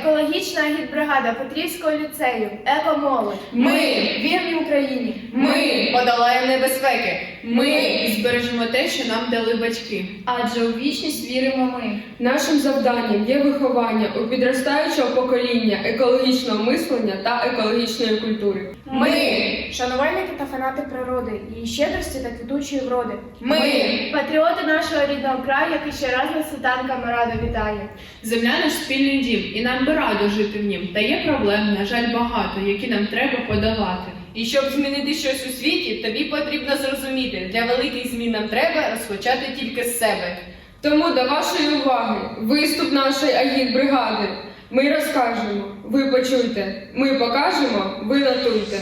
екологічна агітбригада Петрівського ліцею, екомолодь. Ми вірні Україні. Ми подолаємо небезпеки. Ми збережемо те, що нам дали батьки. Адже у вічність віримо ми. Нашим завданням є виховання у підростаючого покоління екологічного мислення та екологічної культури. Ми. Шанувальники та фанати природи, її щедрості та квітучої вроди. Ми. Нашого рідного краю, який ще раз на світанками радо вітає. Земля наш спільний дім, і нам би радо жити в нім. Та є проблем, на жаль, багато, які нам треба подолати. І щоб змінити щось у світі, тобі потрібно зрозуміти, для великих змін нам треба розпочати тільки з себе. Тому до вашої уваги виступ нашої агітбригади. Ми розкажемо, ви почуйте. Ми покажемо, ви нотуйте.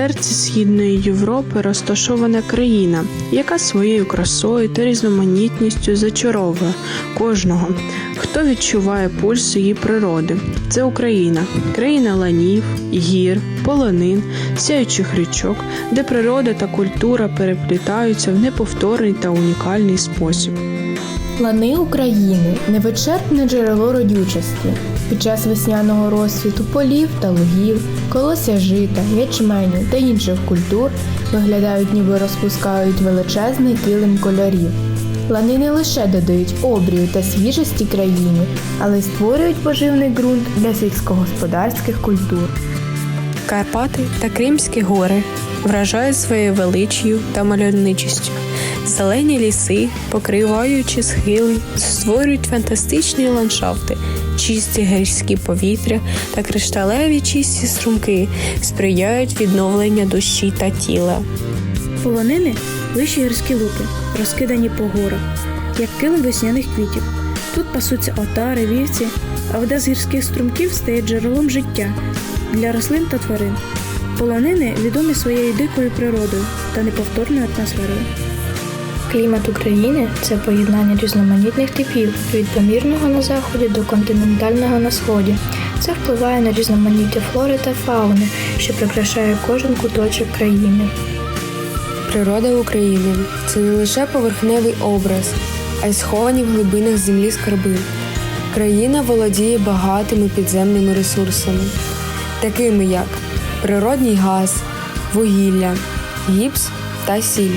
Серці Східної Європи розташована країна, яка своєю красою та різноманітністю зачаровує кожного, хто відчуває пульс її природи. Це Україна, країна ланів, гір, полонин, сяючих річок, де природа та культура переплітаються в неповторний та унікальний спосіб. Лани України невичерпне джерело родючості. Під час весняного розсвіту полів та лугів, колосся жита, ячменю та інших культур виглядають, ніби розпускають величезний килим кольорів. Лани не лише додають обрію та свіжості країні, але й створюють поживний ґрунт для сільськогосподарських культур. Карпати та Кримські гори вражають своєю величчю та мальовничістю. Зелені ліси, покриваючи схили, створюють фантастичні ландшафти, чисті гірські повітря та кришталеві чисті струмки сприяють відновленню душі та тіла. Полонини вищі гірські луки, розкидані по горах, як килим весняних квітів. Тут пасуться отари, вівці, а вода з гірських струмків стає джерелом життя для рослин та тварин. Полонини відомі своєю дикою природою та неповторною атмосферою. Клімат України це поєднання різноманітних типів від помірного на заході до континентального на сході. Це впливає на різноманіття флори та фауни, що прикрашає кожен куточок країни. Природа України це не лише поверхневий образ, а й сховані в глибинах землі скарби. Країна володіє багатими підземними ресурсами, такими як природній газ, вугілля, гіпс та сіль,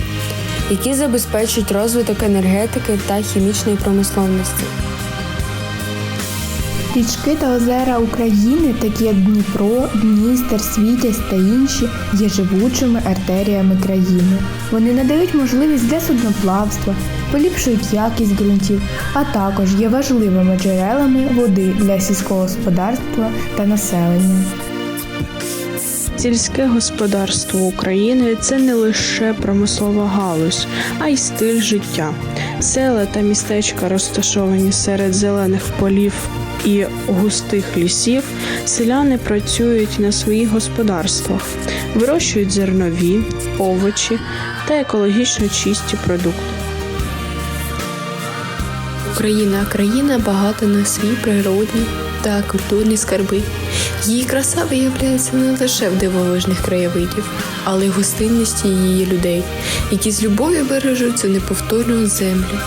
які забезпечують розвиток енергетики та хімічної промисловності. Річки та озера України, такі як Дніпро, Дністер, Світязь та інші, є живучими артеріями країни. Вони надають можливість для судноплавства, поліпшують якість ґрунтів, а також є важливими джерелами води для сільського господарства та населення. Сільське господарство України це не лише промислова галузь, а й стиль життя. Села та містечка розташовані серед зелених полів і густих лісів. Селяни працюють на своїх господарствах, вирощують зернові, овочі та екологічно чисті продукти. Україна країна багата на свій природні та культурні скарби. Її краса виявляється не лише в дивовижних краєвидів, але й в гостинності її людей, які з любов'ю бережуть цю неповторну землю.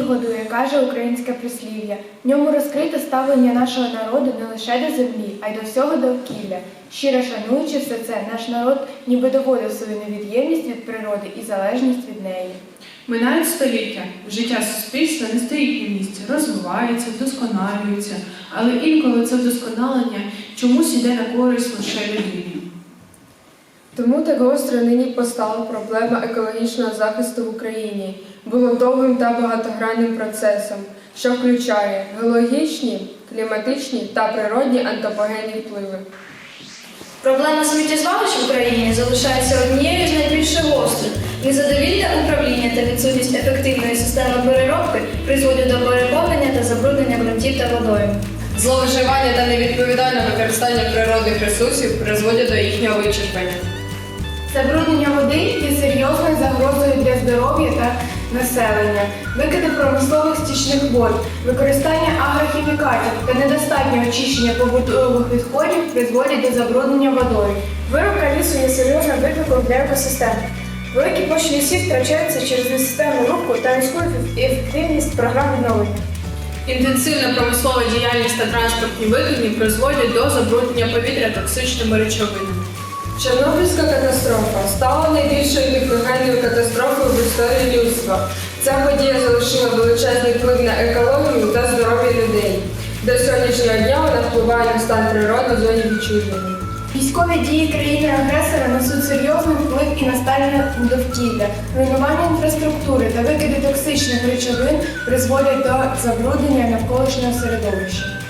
Годує, каже українське прислів'я. В ньому розкрите ставлення нашого народу не лише до землі, а й до всього довкілля. Щиро шануючи все це, наш народ ніби доводив свою невід'ємність від природи і залежність від неї. Минають століття, життя суспільства не стоїть на місці, розвивається, вдосконалюється, але інколи це вдосконалення чомусь іде на користь лише людині. Тому так гостро нині постала проблема екологічного захисту в Україні. Було довгим та багатогранним процесом, що включає геологічні, кліматичні та природні антропогенні впливи. Проблема сміттєзвалищ в Україні залишається однією з найбільш гострих. Незадовільне управління та відсутність ефективної системи переробки призводять до переповнення та забруднення ґрунтів та водою. Зловживання та невідповідальне використання природних ресурсів призводять до їхнього вичерпання. Забруднення води є серйозною загрозою для здоров'я та населення, викиди промислових стічних вод, використання агрохімікатів та недостатнє очищення побутових відходів призводять до забруднення водою. Вирубка лісу є серйозним викликом для екосистеми. Великі площі лісів втрачаються через несистемну рубку та низьку ефективність програм відновлення. Інтенсивна промислова діяльність та транспортні викидні призводять до забруднення повітря токсичними речовинами. Чорнобильська катастрофа стала найбільшою техногенною катастрофою в історії людства. Ця подія залишила величезний вплив на екологію та здоров'я людей. До сьогоднішнього дня вона впливає на стан природи в зоні відчуження. Військові дії країни-агресора несуть серйозний вплив і на стан довкілля. Руйнування інфраструктури та викиди токсичних речовин призводять до забруднення навколишнього середовища.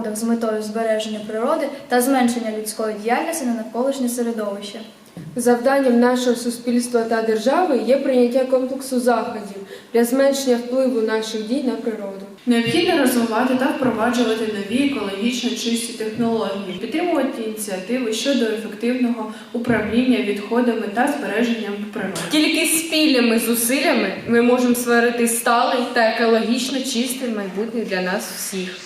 Угодах з метою збереження природи та зменшення людської діяльності на навколишнє середовище. Завданням нашого суспільства та держави є прийняття комплексу заходів для зменшення впливу наших дій на природу. Необхідно розвивати та впроваджувати нові екологічно чисті технології, підтримувати ініціативи щодо ефективного управління відходами та збереженням природи. Тільки спільними зусиллями ми можемо створити сталий та екологічно чистий майбутнє для нас всіх.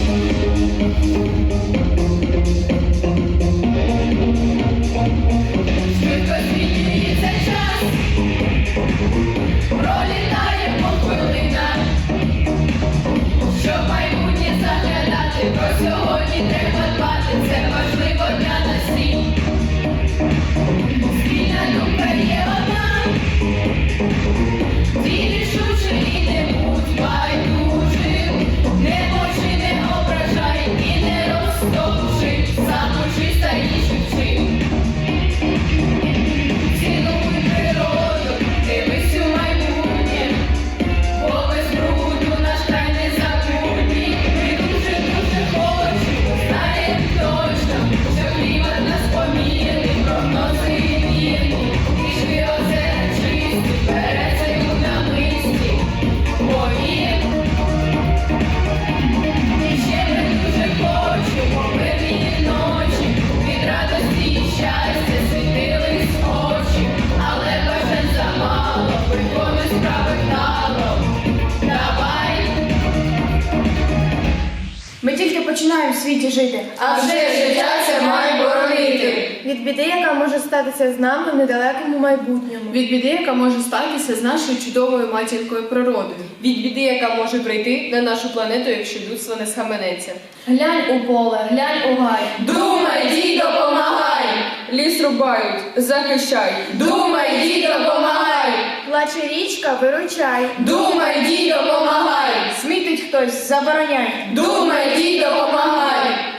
Світі жити. А вже життя це має боронити. Від біди, яка може статися з нами в недалекому майбутньому. Від біди, яка може статися з нашою чудовою матінкою природою. Від біди, яка може прийти на нашу планету, якщо людство не схаменеться. Глянь у поле, глянь у гай. Думай, дій, допомагай! Ліс рубають, захищай. Думай, дій, допомагай! Плаче річка, виручай. Думай, дій, допомагай! Смітить хтось, забороняй. Думай, дій, допомагай!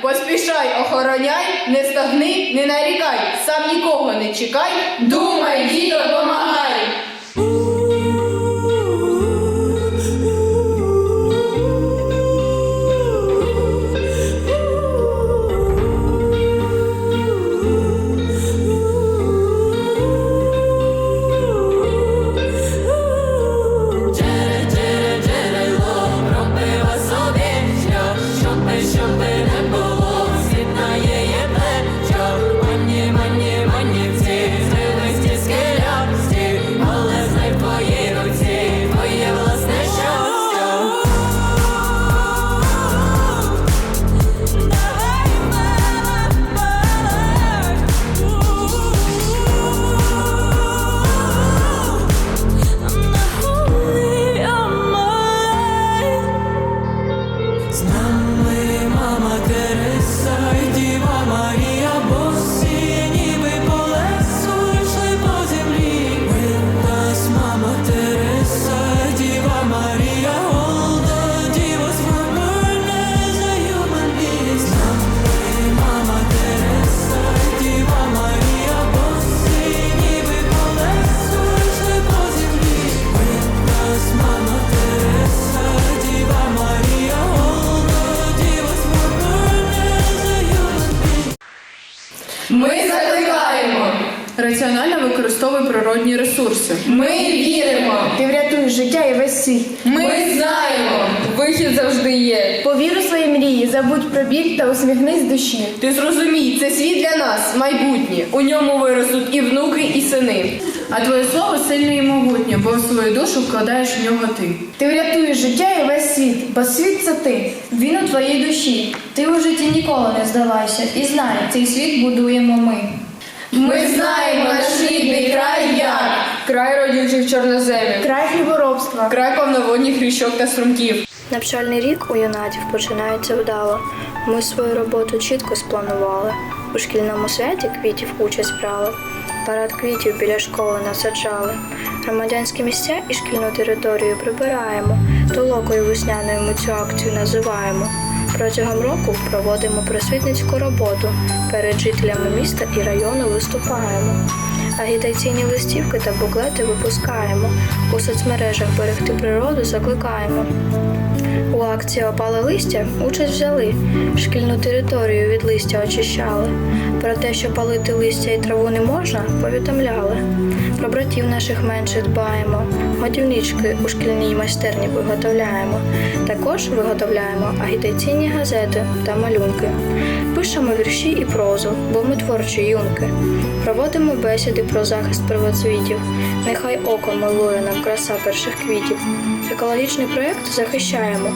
Поспішай, охороняй, не стогни, не нарікай, сам нікого не чекай. Думай, діто, допомагай! Використовуй природні ресурси. ми віримо, Ти врятуєш життя і весь світ. ми знаємо. Вихід завжди є. Повір у свої мрії, забудь про біль та усміхнись душі. Ти зрозумій, це світ для нас, майбутнє. У ньому виростуть і внуки, і сини. А твоє слово сильне і могутнє, бо в свою душу вкладаєш в нього ти. Ти врятуєш життя і весь світ, бо світ це ти. Він у твоїй душі. Ти у житті ніколи не здавайся. І знай, цей світ будуємо ми. Ми знаємо наш рідний край як Край родючих чорноземів. Край хліборобства. край повноводних річок та струмків. Навчальний рік у юнатів починається вдало. Ми свою роботу чітко спланували. У шкільному святі квітів участь брали. Парад квітів біля школи насаджали. Громадянські місця і шкільну територію прибираємо. Толокою весняною ми цю акцію називаємо. Протягом року проводимо просвітницьку роботу. Перед жителями міста і району виступаємо. Агітаційні листівки та буклети випускаємо. У соцмережах берегти природу закликаємо. У акції опали листя участь взяли. Шкільну територію від листя очищали. Про те, що палити листя і траву не можна, повідомляли. Про братів наших менших дбаємо. Годівнички у шкільній майстерні виготовляємо. Також виготовляємо агітаційні газети та малюнки. Пишемо вірші і прозу, бо ми творчі юнки. Проводимо бесіди про захист первоцвітів. Нехай око милує нам краса перших квітів. Екологічний проєкт захищаємо,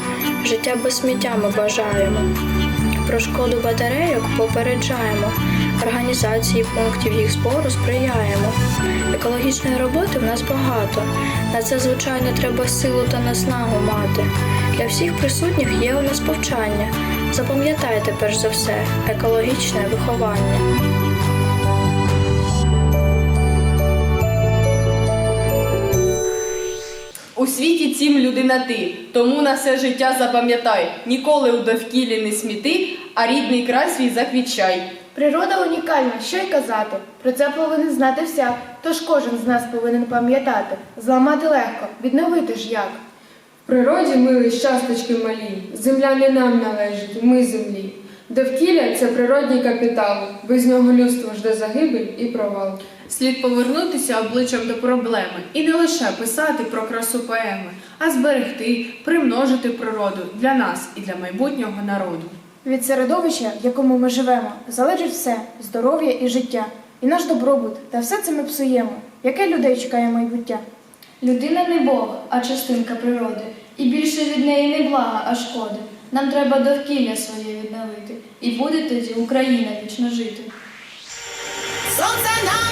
життя без сміття ми бажаємо. Про шкоду батарейок попереджаємо, організації пунктів їх збору сприяємо. Екологічної роботи в нас багато. На це, звичайно, треба силу та наснагу мати. Для всіх присутніх є у нас повчання. Запам'ятайте перш за все екологічне виховання. Світі цім людина ти, тому на все життя запам'ятай, ніколи у довкіллі не сміти, а рідний край свій заквічай. Природа унікальна, що й казати. Про це повинен знати всяк, тож кожен з нас повинен пам'ятати. Зламати легко, відновити ж як. В природі ми лиш часточки малі. Земля не нам належить, ми землі. Довкілля це природній капітал. Без нього людство жде загибель і провал. Слід повернутися обличчям до проблеми і не лише писати про красу поеми, а зберегти, примножити природу для нас і для майбутнього народу. Від середовища, в якому ми живемо, залежить все здоров'я і життя, і наш добробут, та все це ми псуємо. Яке людей чекає майбуття? Людина не Бог, а частинка природи, і більше від неї не блага, а шкоди. Нам треба довкілля своє відновити, і буде тоді Україна вічно жити. Сонце нам